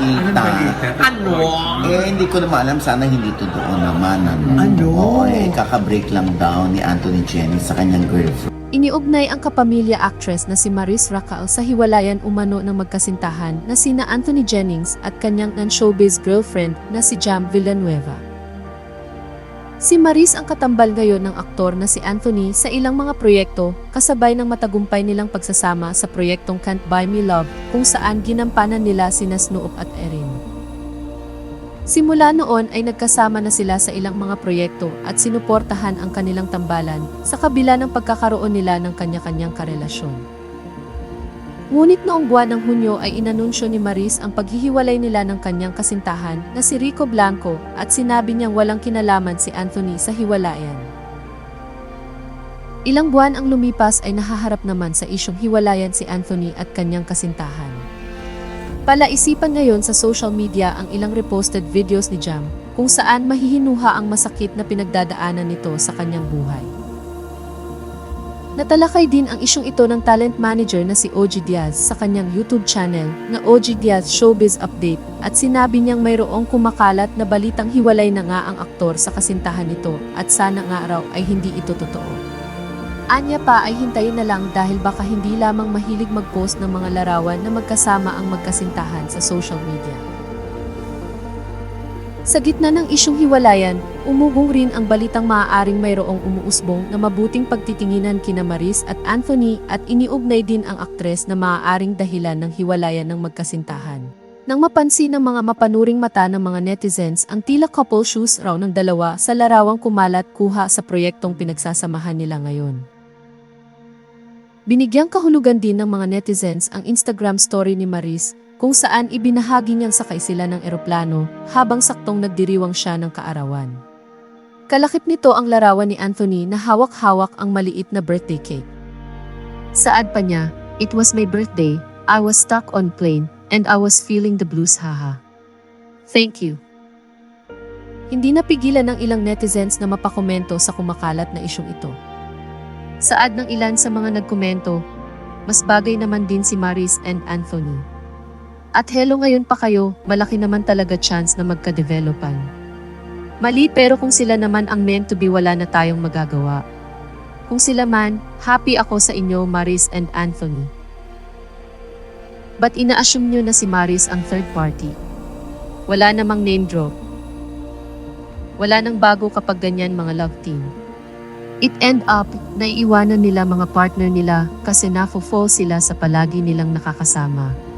balita. Ano? Eh, hindi ko naman alam. Sana hindi totoo naman. Ano? Ano? Oo, eh, kakabreak lang daw ni Anthony Jennings sa kanyang girlfriend. Iniugnay ang kapamilya actress na si Maris Racal sa hiwalayan umano ng magkasintahan na sina Anthony Jennings at kanyang non-showbiz girlfriend na si Jam Villanueva. Si Maris ang katambal ngayon ng aktor na si Anthony sa ilang mga proyekto kasabay ng matagumpay nilang pagsasama sa proyektong Can't Buy Me Love kung saan ginampanan nila sina Snoop at Erin. Simula noon ay nagkasama na sila sa ilang mga proyekto at sinuportahan ang kanilang tambalan sa kabila ng pagkakaroon nila ng kanya-kanyang karelasyon. Ngunit noong buwan ng Hunyo ay inanunsyo ni Maris ang paghihiwalay nila ng kanyang kasintahan na si Rico Blanco at sinabi niyang walang kinalaman si Anthony sa hiwalayan. Ilang buwan ang lumipas ay nahaharap naman sa isyong hiwalayan si Anthony at kanyang kasintahan. Palaisipan ngayon sa social media ang ilang reposted videos ni Jam kung saan mahihinuha ang masakit na pinagdadaanan nito sa kanyang buhay. Natalakay din ang isyong ito ng talent manager na si OG Diaz sa kanyang YouTube channel na OG Diaz Showbiz Update at sinabi niyang mayroong kumakalat na balitang hiwalay na nga ang aktor sa kasintahan nito at sana nga raw ay hindi ito totoo. Anya pa ay hintayin na lang dahil baka hindi lamang mahilig mag-post ng mga larawan na magkasama ang magkasintahan sa social media. Sa gitna ng isyong hiwalayan, umugong rin ang balitang maaaring mayroong umuusbong na mabuting pagtitinginan kina Maris at Anthony at iniugnay din ang aktres na maaaring dahilan ng hiwalayan ng magkasintahan. Nang mapansin ng mga mapanuring mata ng mga netizens ang tila couple shoes raw ng dalawa sa larawang kumalat kuha sa proyektong pinagsasamahan nila ngayon. Binigyang kahulugan din ng mga netizens ang Instagram story ni Maris kung saan ibinahagi niyang sakay sila ng eroplano habang saktong nagdiriwang siya ng kaarawan. Kalakip nito ang larawan ni Anthony na hawak-hawak ang maliit na birthday cake. Saad pa niya, It was my birthday, I was stuck on plane, and I was feeling the blues haha. Thank you. Hindi napigilan ng ilang netizens na mapakomento sa kumakalat na isyong ito. Saad ng ilan sa mga nagkomento, mas bagay naman din si Maris and Anthony. At hello ngayon pa kayo, malaki naman talaga chance na magka-developan. Mali pero kung sila naman ang meant to be wala na tayong magagawa. Kung sila man, happy ako sa inyo Maris and Anthony. But ina-assume nyo na si Maris ang third party. Wala namang name drop. Wala nang bago kapag ganyan mga love team. It end up, naiiwanan nila mga partner nila kasi nafo-fall sila sa palagi nilang nakakasama.